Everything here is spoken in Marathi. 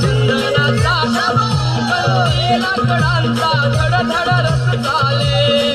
चिंतनाचा घडवीला धडधड चाले.